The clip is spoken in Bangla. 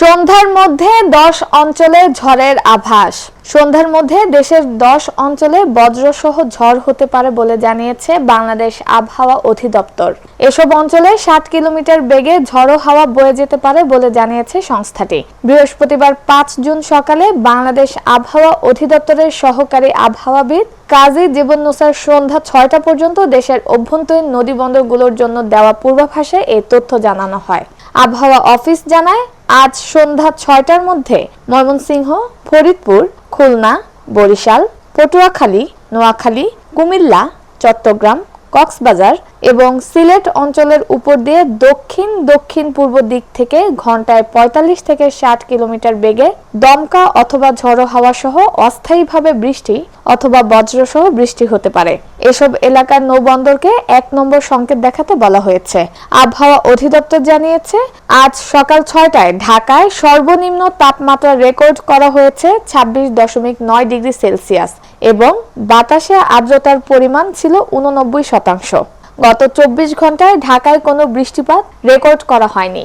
সন্ধ্যার মধ্যে দশ অঞ্চলে ঝড়ের আভাস। সন্ধ্যার মধ্যে দেশের দশ অঞ্চলে বজ্রসহ ঝড় হতে পারে বলে জানিয়েছে বাংলাদেশ আবহাওয়া অধিদপ্তর। এসব অঞ্চলে ষাট কিলোমিটার বেগে ঝড়ো হাওয়া বয়ে যেতে পারে বলে জানিয়েছে সংস্থাটি। বৃহস্পতিবার পাঁচ জুন সকালে বাংলাদেশ আবহাওয়া অধিদপ্তরের সহকারী আবহাওয়াবিদ কাজী জীবন জীবনুসার সন্ধ্যা ছয়টা পর্যন্ত দেশের অভ্যন্তরীণ নদী বন্দরগুলোর জন্য দেওয়া পূর্বাভাসে এই তথ্য জানানো হয়। আবহাওয়া অফিস জানায় আজ সন্ধ্যা ছয়টার মধ্যে ময়মনসিংহ, ফরিদপুর, খুলনা, বরিশাল, পটুয়াখালী, নোয়াখালী, কুমিল্লা, চট্টগ্রাম, কক্সবাজার এবং সিলেট অঞ্চলের উপর দিয়ে দক্ষিণ দক্ষিণ পূর্ব দিক থেকে ঘন্টায় ৪৫ থেকে ষাট কিলোমিটার বেগে দমকা অথবা ঝড়ো হাওয়া সহ অস্থায়ীভাবে বৃষ্টি অথবা বজ্রসহ বৃষ্টি হতে পারে। এসব এলাকার নৌবন্দরকে এক নম্বর সংকেত দেখাতে বলা হয়েছে। আবহাওয়া অধিদপ্তর জানিয়েছে, আজ সকাল ছয়টায় ঢাকায় সর্বনিম্ন তাপমাত্রা রেকর্ড করা হয়েছে ছাব্বিশ দশমিক নয় ডিগ্রি সেলসিয়াস এবং বাতাসে আর্দ্রতার পরিমাণ ছিল উননব্বই শতাংশ। গত চব্বিশ ঘন্টায় ঢাকায় কোনো বৃষ্টিপাত রেকর্ড করা হয়নি।